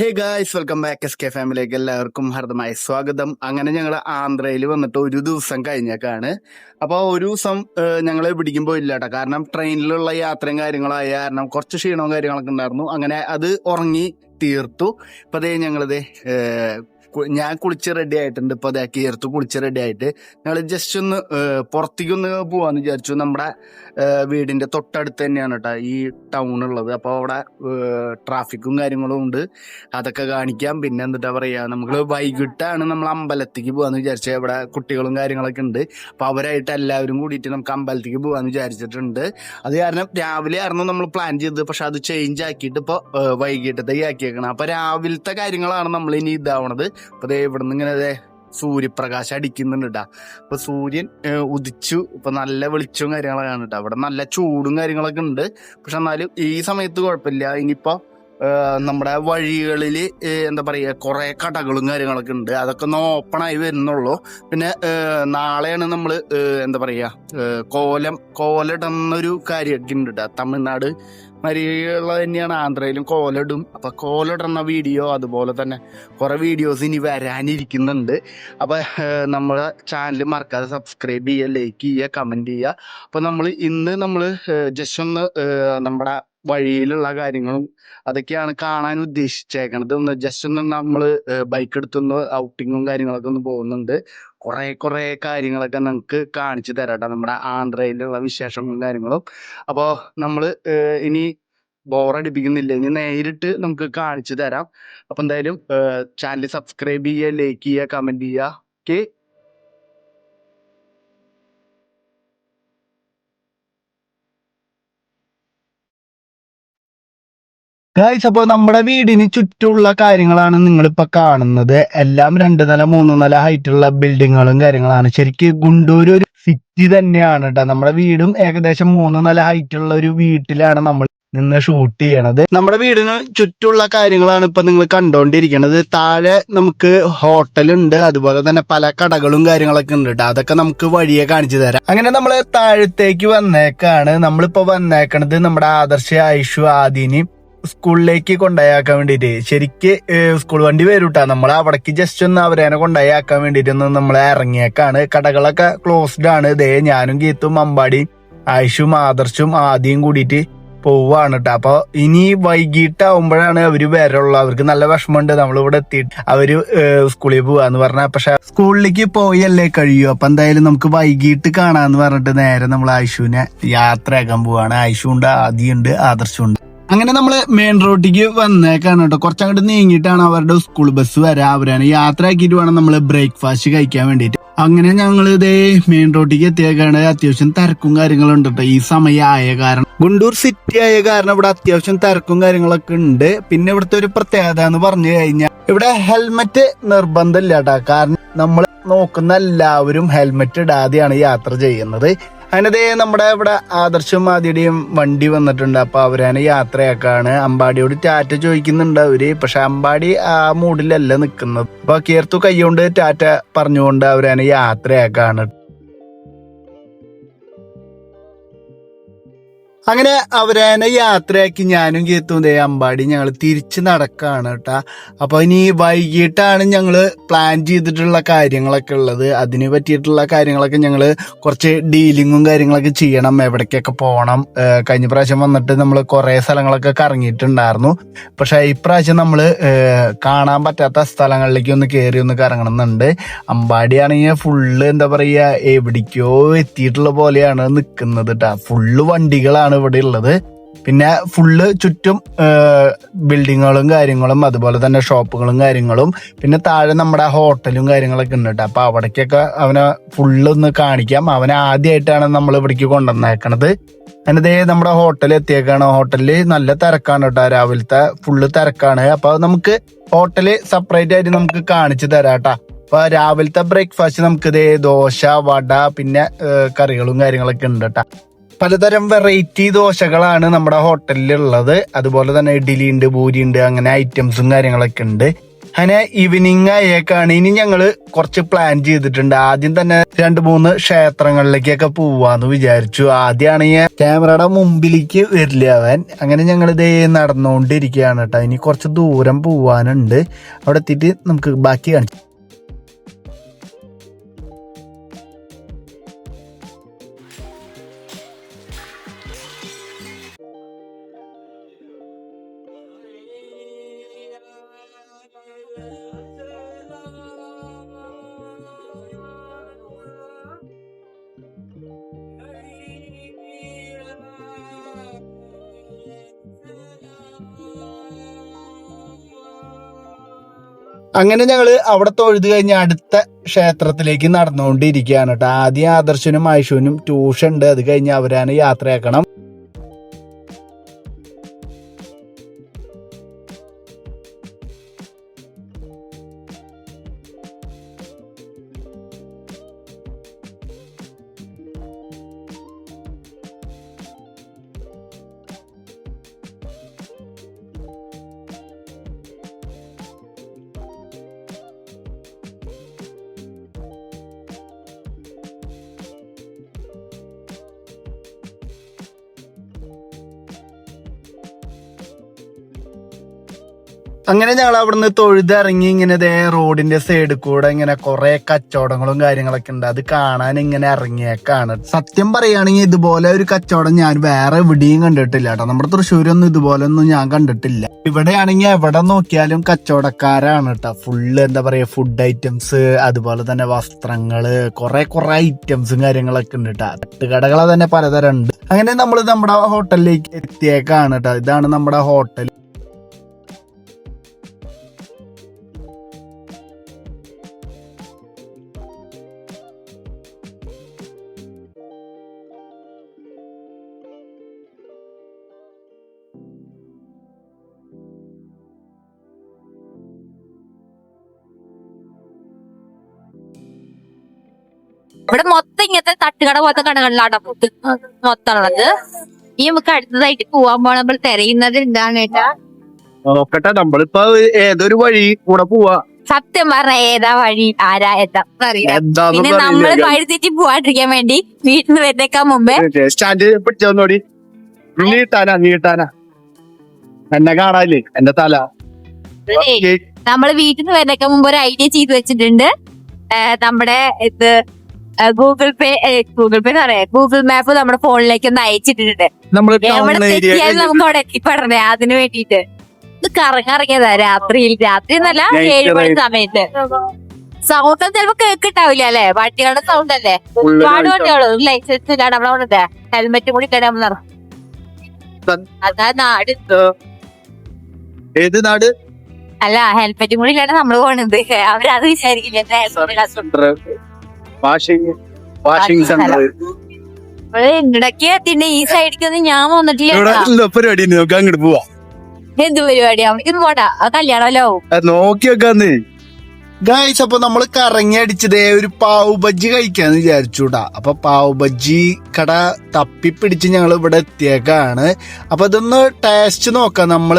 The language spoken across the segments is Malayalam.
Hey guys welcome back S K ഫാമിലിക്ക് എല്ലാവർക്കും ഹർദമായ സ്വാഗതം. അങ്ങനെ ഞങ്ങൾ ആന്ധ്രയിൽ വന്നിട്ട് ഒരു ദിവസം കഴിഞ്ഞേക്കാണ്. അപ്പോൾ ഒരു ദിവസം ഞങ്ങൾ പിടിക്കും പോയില്ല കേട്ടോ കാരണം ട്രെയിനിലുള്ള യാത്രയും കാര്യങ്ങളായ കാരണം കുറച്ച് ക്ഷീണവും കാര്യങ്ങളൊക്കെ ഉണ്ടായിരുന്നു. അങ്ങനെ അത് ഉറങ്ങി തീർത്തു. ഇപ്പം അതേ ഞങ്ങളിത് ഞാൻ കുളിച്ച് റെഡി ആയിട്ടുണ്ട്. ഇപ്പൊ അതേ കീർത്ത് കുളിച്ച് റെഡി ആയിട്ട്. ഞങ്ങൾ ജസ്റ്റ് ഒന്ന് പുറത്തേക്ക് ഒന്ന് പോവാന്ന് വിചാരിച്ചു. നമ്മുടെ വീടിന്റെ തൊട്ടടുത്ത് തന്നെയാണ് കേട്ടോ ഈ ടൗൺ ഉള്ളത്. അപ്പോൾ അവിടെ ട്രാഫിക്കും കാര്യങ്ങളും ഉണ്ട്. അതൊക്കെ കാണിക്കാം. പിന്നെ എന്താ പറയാ നമ്മൾ വൈകിട്ടാണ് നമ്മൾ അമ്പലത്തേക്ക് പോവാന്ന് വിചാരിച്ചത് ഇവിടെ കുട്ടികളും കാര്യങ്ങളൊക്കെ ഉണ്ട്. അപ്പൊ അവരായിട്ട് എല്ലാവരും കൂടിയിട്ട് നമുക്ക് അമ്പലത്തേക്ക് പോവാന്ന് വിചാരിച്ചിട്ടുണ്ട്. അത് കാരണം രാവിലെ ആയിരുന്നു നമ്മൾ പ്ലാൻ ചെയ്തത്. പക്ഷെ അത് ചേഞ്ച് ആക്കിയിട്ട് ഇപ്പൊ വൈകിട്ടത്തേക്ക് ആക്കിയേക്കണം. അപ്പൊ രാവിലത്തെ കാര്യങ്ങളാണ് നമ്മൾ ഇനി ഇതാവണത്. അപ്പൊ ദേ ഇവിടുന്ന് ഇങ്ങനെ ദേ സൂര്യപ്രകാശം അടിക്കുന്നുണ്ട് അപ്പൊ സൂര്യൻ ഉദിച്ചു. ഇപ്പൊ നല്ല വെളിച്ചവും കാര്യങ്ങളൊക്കെ കേട്ടോ അവിടെ നല്ല ചൂടും കാര്യങ്ങളൊക്കെ ഉണ്ട്. പക്ഷെ എന്നാലും ഈ സമയത്ത് കുഴപ്പമില്ല. ഇനിയിപ്പോ നമ്മുടെ വഴികളിൽ എന്താ പറയുക കുറെ കടകളും കാര്യങ്ങളൊക്കെ ഉണ്ട്. അതൊക്കെ ഒന്ന് ഓപ്പൺ ആയി വരുന്നുള്ളൂ. പിന്നെ നാളെയാണ് നമ്മൾ എന്താ പറയുക കോലം കോലിടുന്നൊരു കാര്യമൊക്കെ ഉണ്ട് കേട്ടോ തമിഴ്നാട് മരിയുള്ള തന്നെയാണ് ആന്ധ്രയിലും കോലടും. അപ്പൊ കോലിടുന്ന വീഡിയോ അതുപോലെ തന്നെ കുറെ വീഡിയോസ് ഇനി വരാനിരിക്കുന്നുണ്ട്. അപ്പൊ നമ്മുടെ ചാനൽ മറക്കാതെ സബ്സ്ക്രൈബ് ചെയ്യുക ലൈക്ക് ചെയ്യുക കമന്റ് ചെയ്യുക. അപ്പൊ നമ്മൾ ഇന്ന് നമ്മൾ ജസ്റ്റ് ഒന്ന് നമ്മുടെ വഴിയിലുള്ള കാര്യങ്ങളും അതൊക്കെയാണ് കാണാൻ ഉദ്ദേശിച്ചേക്കണത്. ഒന്ന് ജസ്റ്റ് ഒന്ന് നമ്മൾ ബൈക്ക് എടുത്തൊന്ന് ഔട്ടിങ്ങും കാര്യങ്ങളൊക്കെ ഒന്ന് പോകുന്നുണ്ട്. കുറെ കുറെ കാര്യങ്ങളൊക്കെ നമുക്ക് കാണിച്ചു തരാട്ടോ. നമ്മുടെ ആന്ധ്രയിലുള്ള വിശേഷങ്ങളും കാര്യങ്ങളും. അപ്പോൾ നമ്മൾ ഇനി ബോറടിപ്പിക്കുന്നില്ല ഇനി നേരിട്ട് നമുക്ക് കാണിച്ചു തരാം. അപ്പൊ എന്തായാലും ചാനൽ സബ്സ്ക്രൈബ് ചെയ്യുക ലൈക്ക് ചെയ്യുക കമന്റ് ചെയ്യുക. ഓക്കെ? ഗായ്സ് അപ്പോൾ നമ്മുടെ വീടിന് ചുറ്റുമുള്ള കാര്യങ്ങളാണ് നിങ്ങളിപ്പോൾ കാണുന്നത്. എല്ലാം രണ്ട് നില മൂന്ന് നില ഹൈറ്റുള്ള ബിൽഡിങ്ങുകളും കാര്യങ്ങളാണ്. ശരിക്കും ഗുണ്ടൂർ ഒരു സിറ്റി തന്നെയാണ് കേട്ടോ നമ്മുടെ വീടും ഏകദേശം മൂന്ന് നില ഹൈറ്റുള്ള ഒരു വീട്ടിലാണ് നമ്മൾ നിന്ന് ഷൂട്ട് ചെയ്യണത്. നമ്മുടെ വീടിന് ചുറ്റുമുള്ള കാര്യങ്ങളാണ് ഇപ്പൊ നിങ്ങൾ കണ്ടോണ്ടിരിക്കണത്. താഴെ നമുക്ക് ഹോട്ടലുണ്ട്. അതുപോലെ തന്നെ പല കടകളും കാര്യങ്ങളൊക്കെ ഉണ്ട് കേട്ടോ അതൊക്കെ നമുക്ക് വഴിയെ കാണിച്ചു തരാം. അങ്ങനെ നമ്മൾ താഴത്തേക്ക് വന്നേക്കാണ്. നമ്മളിപ്പോ വന്നേക്കണത് നമ്മുടെ ആദർശ ഐഷു ആദിനി. സ്കൂളിലേക്ക് കൊണ്ടുപോയാക്കാൻ വേണ്ടിയിട്ട്. ശരിക്ക് സ്കൂൾ വണ്ടി വരൂട്ടാ. നമ്മൾ അവിടേക്ക് ജസ്റ്റ് ഒന്ന് അവരേനെ കൊണ്ടുപോയാക്കാൻ വേണ്ടിയിട്ട് ഒന്ന് നമ്മൾ ഇറങ്ങിയേക്കാണ്. കടകളൊക്കെ ക്ലോസ്ഡ് ആണ്. ദേ ഞാനും ഗീത്തും അമ്പാടിയും ആയിഷും ആദർശും ആദ്യം കൂടിയിട്ട് പോവാണ് കേട്ടോ അപ്പൊ ഇനി വൈകിട്ടാവുമ്പോഴാണ് അവർ വരള്ളൂ അവർക്ക് നല്ല വിഷമമുണ്ട്. നമ്മളിവിടെ എത്തിയിട്ട് അവർ സ്കൂളിൽ പോവാന്ന് പറഞ്ഞ. പക്ഷെ സ്കൂളിലേക്ക് പോയല്ലേ കഴിയൂ. അപ്പൊ എന്തായാലും നമുക്ക് വൈകിട്ട് കാണാന്ന് പറഞ്ഞിട്ട് നേരെ നമ്മൾ ആയിഷുവിനെ യാത്രയാക്കാൻ പോവാണ്. ആയിഷു ഉണ്ട് ആദിയുണ്ട് ആദർശുണ്ട്. അങ്ങനെ നമ്മൾ മെയിൻ റോഡിലേക്ക് വന്നേക്കാണ് കേട്ടോ കുറച്ചങ്ങോട്ട് നീങ്ങിയിട്ടാണ് അവരുടെ സ്കൂൾ ബസ് വരാ അവരാണ് യാത്ര ആക്കിയിട്ട് വേണം നമ്മൾ ബ്രേക്ക്ഫാസ്റ്റ് കഴിക്കാൻ വേണ്ടിയിട്ട്. അങ്ങനെ ഞങ്ങൾ ഇതേ മെയിൻ റോഡിലേക്ക് എത്തിയേക്കാണ്. അത്യാവശ്യം തിരക്കും കാര്യങ്ങളും ഉണ്ട് കേട്ടോ ഈ സമയം ആയ കാരണം. ഗുണ്ടൂർ സിറ്റി ആയ കാരണം ഇവിടെ അത്യാവശ്യം തിരക്കും കാര്യങ്ങളൊക്കെ ഉണ്ട്. പിന്നെ ഇവിടുത്തെ ഒരു പ്രത്യേകത എന്ന് പറഞ്ഞു കഴിഞ്ഞാൽ ഇവിടെ ഹെൽമെറ്റ് നിർബന്ധമില്ല കേട്ടോ കാരണം നമ്മൾ നോക്കുന്ന എല്ലാവരും ഹെൽമെറ്റ് ഇടാതെയാണ് യാത്ര ചെയ്യുന്നത്. ദേ നമ്മുടെ ഇവിടെ ആദർശം ആദ്യയുടെയും വണ്ടി വന്നിട്ടുണ്ട്. അപ്പൊ അവരാണ് യാത്രയാക്കാണ്. അമ്പാടിയോട് ടാറ്റ ചോദിക്കുന്നുണ്ട് അവർ. പക്ഷെ അമ്പാടി ആ മൂഡിലല്ല നിൽക്കുന്നത് അപ്പൊ കീർത്തു കൈകൊണ്ട് ടാറ്റ പറഞ്ഞുകൊണ്ട് അവരാണ് യാത്രയാക്കാണ്. അങ്ങനെ അവരേനെ യാത്രയാക്കി ഞാനും കേത്തും ദേ അമ്പാടി ഞങ്ങൾ തിരിച്ച് നടക്കാണ് കേട്ടാ. അപ്പൊ ഇനി വൈകിട്ടാണ് ഞങ്ങൾ പ്ലാൻ ചെയ്തിട്ടുള്ള കാര്യങ്ങളൊക്കെ ഉള്ളത്. അതിന് പറ്റിയിട്ടുള്ള കാര്യങ്ങളൊക്കെ ഞങ്ങൾ കുറച്ച് ഡീലിങ്ങും കാര്യങ്ങളൊക്കെ ചെയ്യണം. എവിടേക്കൊക്കെ പോകണം കഴിഞ്ഞ പ്രാവശ്യം വന്നിട്ട് നമ്മൾ കുറെ സ്ഥലങ്ങളൊക്കെ കറങ്ങിയിട്ടുണ്ടായിരുന്നു. പക്ഷെ ഇപ്രാവശ്യം നമ്മൾ കാണാൻ പറ്റാത്ത സ്ഥലങ്ങളിലേക്ക് ഒന്ന് കയറി ഒന്ന് കറങ്ങണം എന്നുണ്ട് അമ്പാടിയാണെങ്കിൽ ഫുള്ള് എന്താ പറയുക എവിടേക്കോ എത്തിയിട്ടുള്ള പോലെയാണ് നിൽക്കുന്നത് കേട്ടാ ഫുള്ള് വണ്ടികളാണ് ഇവിടെ ഉള്ളത് പിന്നെ ഫുള്ള് ചുറ്റും ബിൽഡിങ്ങുകളും കാര്യങ്ങളും അതുപോലെ തന്നെ ഷോപ്പുകളും കാര്യങ്ങളും പിന്നെ താഴെ നമ്മുടെ ഹോട്ടലും കാര്യങ്ങളൊക്കെ ഉണ്ട് കേട്ടോ അപ്പൊ അവിടേക്കൊക്കെ അവനെ ഫുള്ള് ഒന്ന് കാണിക്കാം. അവനെ ആദ്യമായിട്ടാണ് നമ്മൾ ഇവിടേക്ക് കൊണ്ടുവന്നേക്കണത്. അതിനതേ നമ്മുടെ ഹോട്ടൽ എത്തിയേക്കാണ്. ഹോട്ടലിൽ നല്ല തിരക്കാണ് കേട്ടോ രാവിലത്തെ ഫുള്ള് തിരക്കാണ്. അപ്പൊ നമുക്ക് ഹോട്ടൽ സെപ്പറേറ്റ് ആയിട്ട് നമുക്ക് കാണിച്ചു തരാം കേട്ടോ അപ്പൊ രാവിലത്തെ ബ്രേക്ക്ഫാസ്റ്റ് നമുക്ക് ഇതേ ദോശ വട പിന്നെ കറികളും കാര്യങ്ങളൊക്കെ ഉണ്ട് കേട്ടോ പലതരം വെറൈറ്റി ദോശകളാണ് നമ്മുടെ ഹോട്ടലിൽ ഉള്ളത്. അതുപോലെ തന്നെ ഇഡ്ഡലി ഉണ്ട് പൂരി ഉണ്ട് അങ്ങനെ ഐറ്റംസും കാര്യങ്ങളൊക്കെ ഉണ്ട്. അങ്ങനെ ഈവനിങ് ആയേക്കാണ് ഇനി ഞങ്ങൾ കുറച്ച് പ്ലാൻ ചെയ്തിട്ടുണ്ട്. ആദ്യം തന്നെ രണ്ട് മൂന്ന് ക്ഷേത്രങ്ങളിലേക്കൊക്കെ പോവാന്ന് വിചാരിച്ചു. ആദ്യമാണ് ഈ ക്യാമറയുടെ മുമ്പിലേക്ക് വരില്ല അവൻ. അങ്ങനെ ഞങ്ങൾ ഇതേ നടന്നുകൊണ്ടിരിക്കുകയാണ് കേട്ടോ. ഇനി കുറച്ച് ദൂരം പോവാനുണ്ട്. അവിടെ എത്തിയിട്ട് നമുക്ക് ബാക്കി കാണിച്ചു അങ്ങനെ ഞങ്ങൾ അവിടെ തൊഴുത് കഴിഞ്ഞ് അടുത്ത ക്ഷേത്രത്തിലേക്ക് നടന്നുകൊണ്ടിരിക്കുകയാണ് കേട്ടോ. ആദ്യം ആദർശനും ആയിഷുവിനും ട്യൂഷൻ ഉണ്ട്. അത് കഴിഞ്ഞ് അവരാണ് യാത്രയാക്കണം. അങ്ങനെ ഞങ്ങൾ അവിടുന്ന് തൊഴുതിറങ്ങി ഇങ്ങനെ ദേ റോഡിന്റെ സൈഡിൽ കൂടെ ഇങ്ങനെ കുറെ കച്ചവടങ്ങളും കാര്യങ്ങളൊക്കെ ഉണ്ട്. അത് കാണാൻ ഇങ്ങനെ ഇറങ്ങിയേക്കാണ്. സത്യം പറയുകയാണെങ്കിൽ ഇതുപോലെ ഒരു കച്ചവടം ഞാൻ വേറെ എവിടെയും കണ്ടിട്ടില്ല കേട്ടോ. നമ്മുടെ തൃശ്ശൂരൊന്നും ഇതുപോലെ ഒന്നും ഞാൻ കണ്ടിട്ടില്ല. ഇവിടെയാണെങ്കിൽ എവിടെ നോക്കിയാലും കച്ചവടക്കാരാണ് കേട്ടോ. ഫുള്ള് എന്താ പറയാ ഫുഡ് ഐറ്റംസ് അതുപോലെ തന്നെ വസ്ത്രങ്ങൾ കുറെ കുറെ ഐറ്റംസും കാര്യങ്ങളൊക്കെ ഉണ്ട് കേട്ടോ. തട്ടുകടകളെ തന്നെ പലതരം ഉണ്ട്. അങ്ങനെ നമ്മൾ നമ്മുടെ ഹോട്ടലിലേക്ക് എത്തിയേക്കാണ് കേട്ടോ. ഇതാണ് നമ്മുടെ ഹോട്ടൽ ഇവിടെ മൊത്തം ഇങ്ങനത്തെ തട്ടുകട പോലത്തെ കടകളിലാണ് മൊത്തം ഉള്ളത് ഈ നമുക്ക് അടുത്തതായിട്ട് പോവാൻ പോണപ്പോൾ തിരയുന്നത് എന്താണ് കേട്ടാ നോക്കട്ടെ നമ്മളിപ്പോ ഏതൊരു വഴി കൂടെ പോവാ? സത്യം പറഞ്ഞ ഏതാ വഴി? ആരാ? എത്താ എന്താന്ന് പിന്നെ നമ്മൾ വഴി തെറ്റി പോവാണ്ടിരിക്കാൻ വേണ്ടി വീട്ടിൽ നിന്ന് വരുന്നേക്കാൻ മുമ്പേ സ്റ്റാൻഡ് പിടിച്ചോടി നീട്ടാനാ നീട്ടാനാ എന്നെ കാണാല്ലേ എന്റെ തല. നമ്മൾ വീട്ടിൽ നിന്ന് വരുന്നേക്കാൻ മുമ്പ് ഒരു ഐഡിയ ചെയ്ത് വെച്ചിട്ടുണ്ട്. നമ്മുടെ ഇത് ഗൂഗിൾ പേ ഗൂഗിൾ പേ എന്ന് പറയാം. ഗൂഗിൾ മാപ്പ് നമ്മുടെ ഫോണിലേക്ക് ഒന്ന് അയച്ചിട്ടിട്ടുണ്ട്. നമ്മൾ എവിടെ തെറ്റിയാലും നമുക്ക് അവിടെ എത്തിപ്പെടണേ അതിന് വേണ്ടിട്ട് ഇത് കറങ്ങിറങ്ങിയതാ രാത്രിയിൽ രാത്രി എന്നല്ല ഏഴ് മണി സമയത്ത്. സൗണ്ട് ചിലപ്പോ കേക്കിട്ടാവില്ല അല്ലെ? വണ്ടികളുടെ സൗണ്ട് അല്ലേ? ഒരുപാട് വണ്ടികൾ. ലൈസൻസ് ഇല്ലാണ്ട് നമ്മളെ കൊണ്ടേ ഹെൽമെറ്റ് കൂടി ഇട്ടാണ് നമ്മൾ അതാ നാട്. ഏത് നാട്? അല്ല ഹെൽമെറ്റും കൂടി ഇല്ലാണ്ട് നമ്മൾ പോണത്. അവരത് വിചാരിക്കില്ല. വാഷിംഗ് വാഷിംഗ് സെന്റർ ഇടയ്ക്ക് എത്തിന്റെ ഈ ഞാൻ വന്നിട്ടില്ല ഇവിടെ പരിപാടി നമുക്ക് അങ്ങോട്ട് പോവാ. എന്ത് പരിപാടിയാ? ഇത് പോടാ. കല്യാണമല്ലോ. നോക്കി വെക്കാന്ന് ഗായ്സ് അപ്പൊ നമ്മൾ കറങ്ങി അടിച്ചതേ ഒരു പാവ് ബജ്ജി കഴിക്കാന്ന് വിചാരിച്ചുടാ അപ്പൊ പാവ് ബജ്ജി കട തപ്പിപ്പിടിച്ച് ഞങ്ങൾ ഇവിടെ എത്തിയേക്കാണ്. അപ്പൊ ഇതൊന്ന് ടേസ്റ്റ് നോക്കാം. നമ്മൾ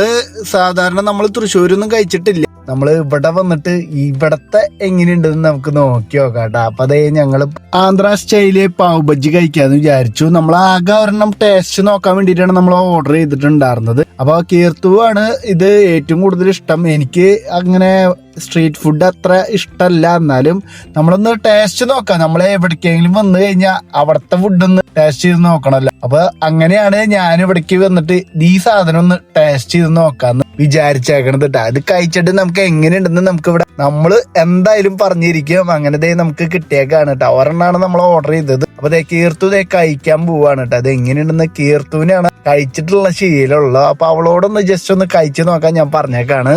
സാധാരണ നമ്മൾ തൃശ്ശൂരൊന്നും കഴിച്ചിട്ടില്ല. നമ്മൾ ഇവിടെ വന്നിട്ട് ഇവിടത്തെ എങ്ങനെയുണ്ടെന്ന് നമുക്ക് നോക്കി നോക്കാം കേട്ടോ അപ്പൊ അതേ ഞങ്ങൾ ആന്ധ്ര സ്റ്റൈലിലെ പാവ് ബജ്ജി കഴിക്കാന്ന് വിചാരിച്ചു. നമ്മൾ ആകെ ഒരെണ്ണം ടേസ്റ്റ് നോക്കാൻ വേണ്ടിയിട്ടാണ് നമ്മൾ ഓർഡർ ചെയ്തിട്ടുണ്ടായിരുന്നത്. അപ്പൊ കീർത്തുവാണ് ഇത് ഏറ്റവും കൂടുതൽ ഇഷ്ടം. എനിക്ക് അങ്ങനെ സ്ട്രീറ്റ് ഫുഡ് അത്ര ഇഷ്ടമല്ല എന്നാലും നമ്മളൊന്ന് ടേസ്റ്റ് നോക്കാം. നമ്മൾ എവിടേക്കെങ്കിലും വന്നു കഴിഞ്ഞാൽ അവിടുത്തെ ഫുഡ് ഒന്ന് ടേസ്റ്റ് ചെയ്ത് നോക്കണമല്ലോ അപ്പൊ അങ്ങനെയാണ് ഞാൻ ഇവിടേക്ക് വന്നിട്ട് ഈ സാധനം ഒന്ന് ടേസ്റ്റ് ചെയ്ത് നോക്കാന്ന് വിചാരിച്ചേക്കണത് കേട്ടോ അത് കഴിച്ചിട്ട് നമുക്ക് എങ്ങനെയുണ്ടെന്ന് നമുക്ക് ഇവിടെ നമ്മൾ എന്തായാലും പറഞ്ഞിരിക്കും. അങ്ങനെ ദേ നമുക്ക് കിട്ടിയേക്കാണ് കേട്ടോ ഒരെണ്ണാണ് നമ്മൾ ഓർഡർ ചെയ്തത്. അപ്പൊ ദേ കീർത്തു ദേ കഴിക്കാൻ പോവാണ് കേട്ടോ അത് എങ്ങനെയുണ്ടെന്ന് കീർത്തുവിനാണ് കഴിച്ചിട്ടുള്ള ശീലമുള്ളത് അപ്പൊ അവളോടൊന്ന് ജസ്റ്റ് ഒന്ന് കഴിച്ചു നോക്കാൻ ഞാൻ പറഞ്ഞേക്കാണ്.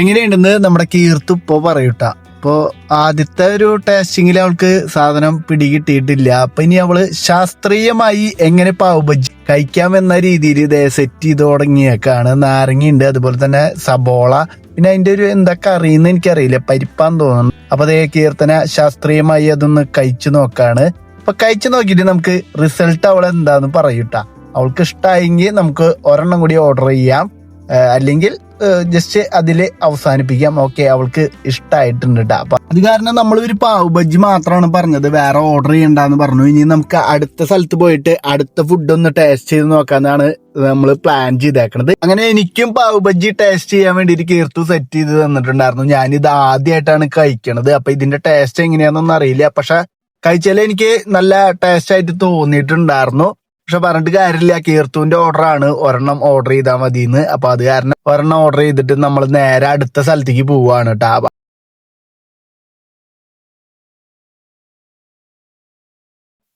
എങ്ങനെയുണ്ടെന്ന് നമ്മുടെ കീർത്തു ഇപ്പോൾ പറയൂട്ട. അപ്പോൾ ആദ്യത്തെ ഒരു ടേസ്റ്റിങ്ങിൽ അവൾക്ക് സാധനം പിടികിട്ടിയിട്ടില്ല. അപ്പൊ ഇനി അവൾ ശാസ്ത്രീയമായി എങ്ങനെ പാവ് കഴിക്കാമെന്ന രീതിയിൽ ഇതേ സെറ്റ് ചെയ്ത് തുടങ്ങിയേക്കാണ്. നാരങ്ങയുണ്ട് അതുപോലെ തന്നെ സബോള. പിന്നെ അതിന്റെ ഒരു എന്താ കറിയെന്ന് എനിക്കറിയില്ല പരിപ്പാന്ന് തോന്നുന്നു. അപ്പൊ അതേ കീർത്തന ശാസ്ത്രീയമായി അതൊന്ന് കഴിച്ചു നോക്കാണ്. അപ്പൊ കഴിച്ചു നോക്കിയിട്ട് നമുക്ക് റിസൾട്ട് അവൾ എന്താന്ന് പറയൂട്ടാ. അവൾക്ക് ഇഷ്ടമായെങ്കിൽ നമുക്ക് ഒരെണ്ണം കൂടി ഓർഡർ ചെയ്യാം. അല്ലെങ്കിൽ ജസ്റ്റ് അതിൽ അവസാനിപ്പിക്കാം. ഓക്കെ അവൾക്ക് ഇഷ്ടമായിട്ടുണ്ട് കേട്ടോ അപ്പൊ അത് കാരണം നമ്മൾ ഒരു പാവ് ബജ്ജി മാത്രമാണ് പറഞ്ഞത്. വേറെ ഓർഡർ ചെയ്യണ്ടെന്ന് പറഞ്ഞു. ഇനി നമുക്ക് അടുത്ത സ്ഥലത്ത് പോയിട്ട് അടുത്ത ഫുഡ് ഒന്ന് ടേസ്റ്റ് ചെയ്ത് നോക്കാന്നാണ് നമ്മൾ പ്ലാൻ ചെയ്തേക്കണത്. അങ്ങനെ എനിക്കും പാവ് ബജ്ജി ടേസ്റ്റ് ചെയ്യാൻ വേണ്ടിയിട്ട് കീർത്തു സെറ്റ് ചെയ്ത് തന്നിട്ടുണ്ടായിരുന്നു. ഞാനിത് ആദ്യമായിട്ടാണ് കഴിക്കണത്. അപ്പൊ ഇതിന്റെ ടേസ്റ്റ് എങ്ങനെയാണെന്നൊന്നും അറിയില്ല. പക്ഷെ കഴിച്ചാൽ എനിക്ക് നല്ല ടേസ്റ്റ് ആയിട്ട് തോന്നിയിട്ടുണ്ടായിരുന്നു. പക്ഷെ പറഞ്ഞിട്ട് കാര്യമില്ല. കീർത്തുവിന്റെ ഓർഡർ ആണ് ഒരെണ്ണം ഓർഡർ ചെയ്താൽ മതിന്ന് അപ്പൊ അത് കാരണം ഒരെണ്ണം ഓർഡർ ചെയ്തിട്ട് നമ്മൾ നേരെ അടുത്ത സ്ഥലത്തേക്ക് പോവാണ് കേട്ടോ.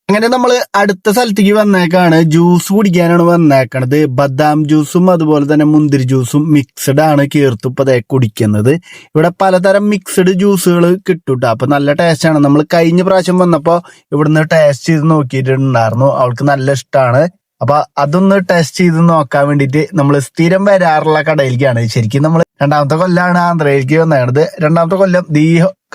അങ്ങനെ നമ്മൾ അടുത്ത സ്ഥലത്തേക്ക് വന്നേക്കാണ്. ജ്യൂസ് കുടിക്കാനാണ് വന്നേക്കണത്. ബദാം ജ്യൂസും അതുപോലെ തന്നെ മുന്തിരി ജ്യൂസും മിക്സഡ് ആണ് കീർത്തുപ്പതേ കുടിക്കുന്നത്. ഇവിടെ പലതരം മിക്സഡ് ജ്യൂസുകൾ കിട്ടൂട്ടോ. അപ്പൊ നല്ല ടേസ്റ്റ് ആണ്. നമ്മൾ കഴിഞ്ഞ പ്രാവശ്യം വന്നപ്പോൾ ഇവിടുന്ന് ടേസ്റ്റ് ചെയ്ത് നോക്കിയിട്ടുണ്ടായിരുന്നു. അവൾക്ക് നല്ല ഇഷ്ടമാണ് അപ്പൊ അതൊന്ന് ടേസ്റ്റ് ചെയ്ത് നോക്കാൻ വേണ്ടിയിട്ട് നമ്മൾ സ്ഥിരം വരാറുള്ള കടയിലേക്കാണ്. ശരിക്കും നമ്മൾ രണ്ടാമത്തെ കൊല്ലാണ് ആന്ധ്രയിലേക്ക് വന്നത് രണ്ടാമത്തെ കൊല്ലം ദീ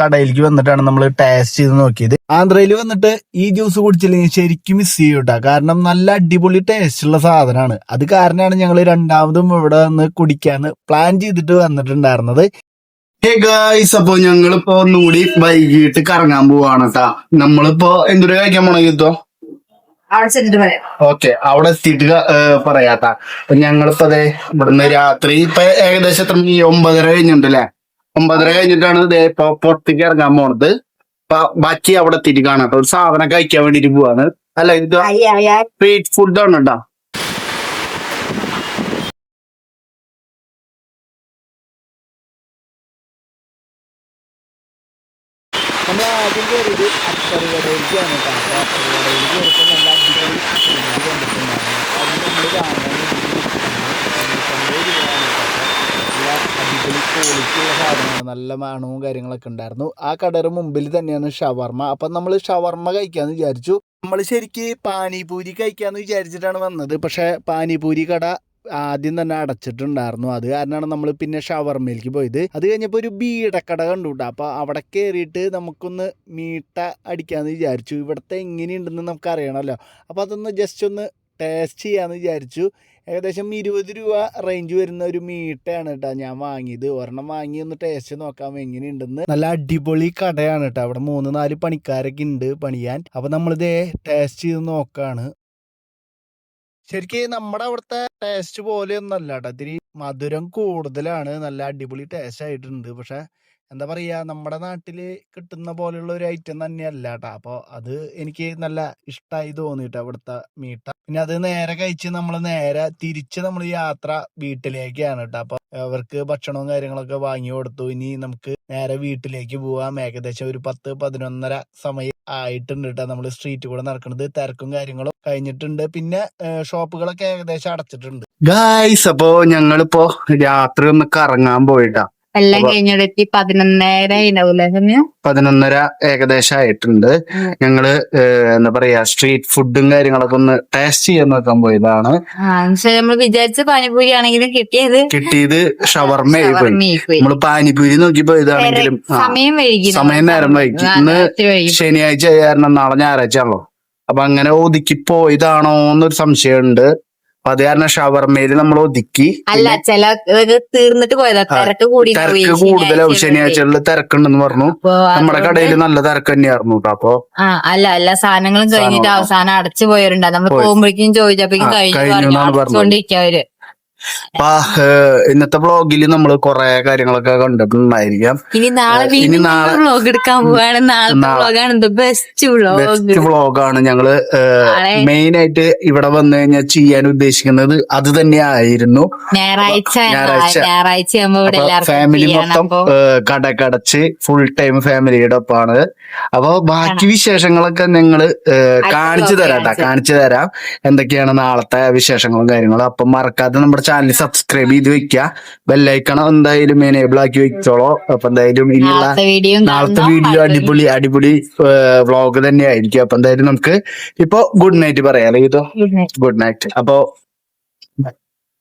കടയിലേക്ക് വന്നിട്ടാണ് നമ്മൾ ടേസ്റ്റ് ചെയ്ത് നോക്കിയത്. ആന്ധ്രയിൽ വന്നിട്ട് ഈ ജ്യൂസ് കുടിച്ചില്ലെങ്കിൽ ശരിക്കും മിസ് ചെയ്യൂട്ടാ കാരണം നല്ല അടിപൊളി ടേസ്റ്റ് ഉള്ള സാധനമാണ്. അത് കാരണമാണ് ഞങ്ങൾ രണ്ടാമതും ഇവിടെ വന്ന് കുടിക്കാൻ പ്ലാൻ ചെയ്തിട്ട് വന്നിട്ടുണ്ടായിരുന്നത്. ഹേ ഗായ്സ് അപ്പൊ ഞങ്ങളിപ്പോ ഒന്നുകൂടി വൈകിട്ട് കറങ്ങാൻ പോവാണ് കേട്ടാ. നമ്മളിപ്പോ എന്തൊരു കഴിക്കാൻ പോണ യുദ്ധം അവിടെ ചെന്നിട്ട് പറയാം ഓക്കെ അവിടെ എത്തിയിട്ട് പറയാട്ട അപ്പൊ ഞങ്ങളിപ്പോ അതെ ഇവിടുന്ന് രാത്രി ഇപ്പൊ ഏകദേശം എത്ര മണി? ഒമ്പതര കഴിഞ്ഞിട്ടുണ്ട് അല്ലെ ഒമ്പതര കഴിഞ്ഞിട്ടാണ് ഇതേ ഇപ്പൊ പുറത്തേക്ക് ഇറങ്ങാൻ പോണത്. അപ്പൊ ബാക്കി അവിടെ എത്തിയിട്ട് കാണാം. ഒരു സാധനം കഴിക്കാൻ വേണ്ടിട്ട് പോവാണ്. അല്ല ഇത് സ്ട്രീറ്റ് ഫുഡ് ആണ് കേട്ടോ നമ്മൾ ആദ്യം കയറിയത് അത്തറി കടയിലേക്കാണ് കേട്ടോ. അപ്പൊ അത്തറി കടയിൽ കയറിയപ്പോൾ നല്ല അടിപൊളി ഫുഡ് കണ്ടിട്ടുണ്ടായിരുന്നു അത് നമ്മൾ വാങ്ങാൻ നല്ല അടിപൊളി ക്വാളിറ്റി സാധനമാണ് നല്ല മണവും കാര്യങ്ങളൊക്കെ ഉണ്ടായിരുന്നു ആ കടയുടെ മുമ്പിൽ തന്നെയാണ് ഷവർമ്മ. അപ്പൊ നമ്മൾ ഷവർമ്മ കഴിക്കാന്ന് വിചാരിച്ചു. നമ്മൾ ശരിക്ക് പാനിപൂരി കഴിക്കാന്ന് വിചാരിച്ചിട്ടാണ് വന്നത്. പക്ഷേ പാനിപൂരി കട ആദ്യം തന്നെ അടച്ചിട്ടുണ്ടായിരുന്നു. അത് കാരണമാണ് നമ്മൾ പിന്നെ ഷവർമയിലേക്ക് പോയത്. അത് കഴിഞ്ഞപ്പോൾ ഒരു ബീടക്കട കണ്ടു കേട്ടോ അപ്പോൾ അവിടെ കയറിയിട്ട് നമുക്കൊന്ന് മീട്ട അടിക്കാമെന്ന് വിചാരിച്ചു. ഇവിടുത്തെ എങ്ങനെയുണ്ടെന്ന് നമുക്ക് അറിയണമല്ലോ അപ്പോൾ അതൊന്ന് ജസ്റ്റ് ഒന്ന് ടേസ്റ്റ് ചെയ്യാമെന്ന് വിചാരിച്ചു. ഏകദേശം ഇരുപത് രൂപ റേഞ്ച് വരുന്ന ഒരു മീട്ടയാണ് കേട്ടോ ഞാൻ വാങ്ങിയത്. ഒരെണ്ണം വാങ്ങി ഒന്ന് ടേസ്റ്റ് നോക്കാം എങ്ങനെയുണ്ടെന്ന്. നല്ല അടിപൊളി കടയാണ് കേട്ടോ. അവിടെ മൂന്ന് നാല് പണിക്കാരൊക്കെ ഉണ്ട് പണിയാൻ. അപ്പോൾ നമ്മളിതേ ടേസ്റ്റ് ചെയ്ത് നോക്കാണ്. ശരിക്കും നമ്മുടെ അവിടുത്തെ ടേസ്റ്റ് പോലെയൊന്നല്ല കേട്ടോ ഇത്തിരി മധുരം കൂടുതലാണ്. നല്ല അടിപൊളി ടേസ്റ്റ് ആയിട്ടുണ്ട്. പക്ഷെ എന്താ പറയാ നമ്മുടെ നാട്ടിൽ കിട്ടുന്ന പോലെയുള്ള ഒരു ഐറ്റം തന്നെയല്ല കേട്ടോ അപ്പൊ അത് എനിക്ക് നല്ല ഇഷ്ടമായി തോന്നിട്ടോ അവിടുത്തെ മീട്ട പിന്നെ അത് നേരെ കഴിച്ച് നമ്മൾ നേരെ തിരിച്ച് നമ്മൾ യാത്ര വീട്ടിലേക്കാണ് കേട്ടോ. അപ്പൊ അവർക്ക് ഭക്ഷണവും കാര്യങ്ങളൊക്കെ വാങ്ങി കൊടുത്തു. ഇനി നമുക്ക് നേരെ വീട്ടിലേക്ക് പോവാം. ഏകദേശം ഒരു പത്ത് പതിനൊന്നര സമയം ആയിട്ടുണ്ട് കേട്ടോ നമ്മൾ സ്ട്രീറ്റ് കൂടെ നടക്കുന്നത് തിരക്കും കാര്യങ്ങളും കഴിഞ്ഞിട്ടുണ്ട്. പിന്നെ ഷോപ്പുകളൊക്കെ ഏകദേശം അടച്ചിട്ടുണ്ട്. ഗായ്സ് അപ്പോ ഞങ്ങളിപ്പോ രാത്രി ഒന്ന് കറങ്ങാൻ പോയിട്ടാ. എല്ലാം കഴിഞ്ഞിടത്തി പതിനൊന്നര പതിനൊന്നര ഏകദേശം ആയിട്ടുണ്ട്. ഞങ്ങൾ എന്താ പറയാ സ്ട്രീറ്റ് ഫുഡും കാര്യങ്ങളൊക്കെ ഒന്ന് ടേസ്റ്റ് ചെയ്യാൻ നോക്കാൻ പോയതാണ്. നമ്മൾ വിചാരിച്ച പാനിപൂരി ആണെങ്കിലും കിട്ടിയത് കിട്ടിയത് പോയി. നമ്മൾ പാനിപൂരി നോക്കി പോയതാണെങ്കിലും സമയം വൈകി സമയം നേരം വൈകി. ഇന്ന് ശനിയാഴ്ച കാരണം നാളെ ഞായറാഴ്ച ആണല്ലോ അപ്പൊ അങ്ങനെ ഒതുക്കി പോയതാണോ എന്നൊരു സംശയമുണ്ട്. അപ്പൊ അത് കാരണം ഷവർമ്മയിൽ നമ്മൾ ഒതുക്കി. അല്ല ചില തീർന്നിട്ട് പോയതാ. തിരക്ക് കൂടി തിരക്ക് കൂടുതലാവും ശനിയാഴ്ചകളിൽ തിരക്കുണ്ടെന്ന് പറഞ്ഞു. നമ്മുടെ കടയിൽ നല്ല തിരക്ക് തന്നെയായിരുന്നു കേട്ടോ അപ്പൊ അല്ല എല്ലാ സാധനങ്ങളും കഴിഞ്ഞിട്ട് അവസാനം അടച്ചു പോയവരുണ്ടാ. നമ്മൾ. പോകുമ്പോഴേക്കും ചോദിച്ചപ്പോഴേക്കും കഴിഞ്ഞു. അടച്ചുകൊണ്ടിരിക്കുക അവർ. അപ്പൊ ഇന്നത്തെ വ്ളോഗിൽ നമ്മൾ കുറെ കാര്യങ്ങളൊക്കെ കണ്ടിട്ടുണ്ടായിരിക്കാം. ഇനി നാളെ ഇനി നാളെ- വ്ലോഗ് എടുക്കാൻ പോവാണ്. നാളത്തെ ബെസ്റ്റ് വ്ലോഗ് ബെസ്റ്റ് വ്ളോഗാണ് ഞങ്ങൾ മെയിൻ ആയിട്ട് ഇവിടെ വന്നു കഴിഞ്ഞാൽ ചെയ്യാൻ ഉദ്ദേശിക്കുന്നത് അത് തന്നെയായിരുന്നു. ഞായറാഴ്ച ഞായറാഴ്ച. ഫാമിലി. മൊത്തം കടക്കടച്ച് ഫുൾ ടൈം ഫാമിലിയുടെ ഒപ്പമാണ് അപ്പൊ ബാക്കി വിശേഷങ്ങളൊക്കെ ഞങ്ങൾ കാണിച്ചു തരാം. കാണിച്ചു തരാം. എന്തൊക്കെയാണ് നാളത്തെ വിശേഷങ്ങളും കാര്യങ്ങളും. അപ്പൊ മറക്കാതെ നമ്മുടെ ചാനൽ സബ്സ്ക്രൈബ് ചെയ്ത് വെക്കുക ബെല്ലൈക്കണം എന്തായാലും എനേബിൾ ആക്കി വെച്ചോളോ. അപ്പൊ എന്തായാലും ഇനിയുള്ള നാളത്തെ വീഡിയോ അടിപൊളി അടിപൊളി വ്ളോഗ് തന്നെ ആയിരിക്കും അപ്പൊ എന്തായാലും നമുക്ക് ഇപ്പൊ ഗുഡ് നൈറ്റ് പറയാം ഇതോ ഗുഡ് നൈറ്റ് അപ്പൊ